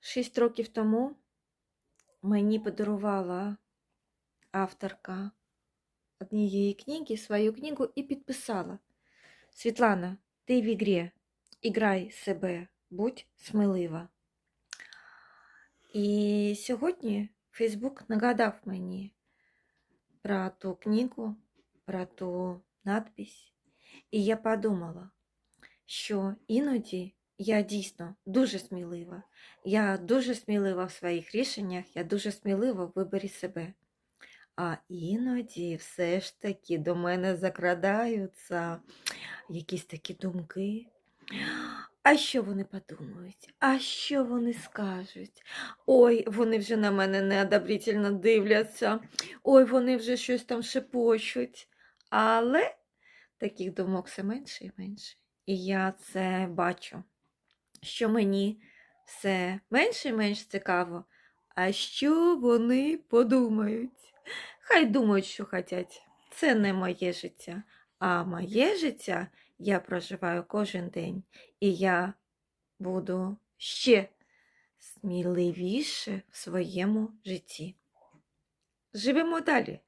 Шість років тому мені подарувала авторка однієї книги свою книгу і підписала: Світлана, ти в ігрі, іграй себе, будь смілива. І сьогодні Фейсбук нагадав мені про ту книгу, про ту надпись. І я подумала, що іноді я дійсно дуже смілива. Я дуже смілива в своїх рішеннях, я дуже смілива в виборі себе. А іноді все ж таки до мене закрадаються якісь такі думки. А що вони подумають? А що вони скажуть? Ой, вони вже на мене неодобрительно дивляться. Ой, вони вже щось там шепочуть. Але таких думок все менше і менше. І я це бачу, що мені все менше і менш цікаво. А що вони подумають? Хай думають, що хочуть. Це не моє життя. А моє життя я проживаю кожен день. І я буду ще сміливіше в своєму житті. Живемо далі.